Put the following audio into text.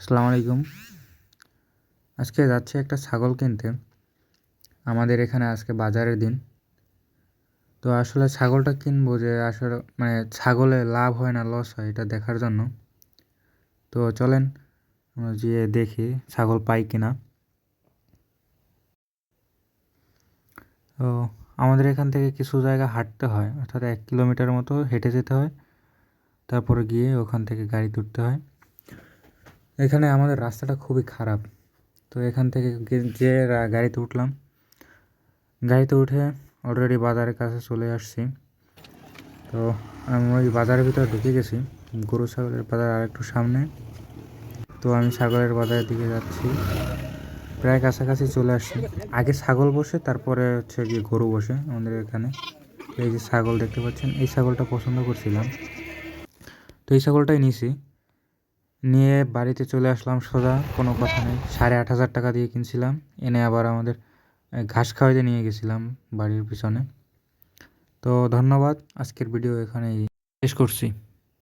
আসসালামু আলাইকুম। আজকে যাচ্ছি একটা ছাগল কিনতে। আমাদের এখানে আজকে বাজারের দিন। তো আসলে ছাগলটা কিনবো যে আসলে মানে ছাগলে লাভ হয় না লস হয়, এটা দেখার জন্য। তো চলেন গিয়ে দেখি ছাগল পাই কিনা। তো আমাদের এখান থেকে কিছু জায়গা হাঁটতে হয়, অর্থাৎ এক কিলোমিটার মতো হেঁটে যেতে হয়। তারপরে গিয়ে ওখান থেকে গাড়ি তুলতে হয়। এখানে আমাদের রাস্তাটা খুবই খারাপ। তো এখান থেকে যে গাড়িতে উঠলাম। গাড়িতে উঠে অলরেডি বাজারের কাছে চলে আসছি। তো আমি ওই বাজারের ভিতরে ঢুকে গেছি। গরু, ছাগলের বাজার আর একটু সামনে। তো আমি ছাগলের বাজারের দিকে যাচ্ছি। প্রায় কাছাকাছি চলে আসছি। আগে ছাগল বসে, তারপরে হচ্ছে গিয়ে গরু বসে আমাদের এখানে। এই যে ছাগল দেখতে পাচ্ছেন, এই ছাগলটা পছন্দ করছিলাম। তো এই ছাগলটাই নিছি। নিয়ে বাড়িতে চলে আসলাম সোজা, কোনো কথা নেই। সাড়ে আট হাজার টাকা দিয়ে কিনছিলাম, এনে আবার আমাদের ঘাস খাওয়াইতে নিয়ে গেছিলাম বাড়ির পিছনে। তো ধন্যবাদ, আজকের ভিডিও এখানেই শেষ করছি।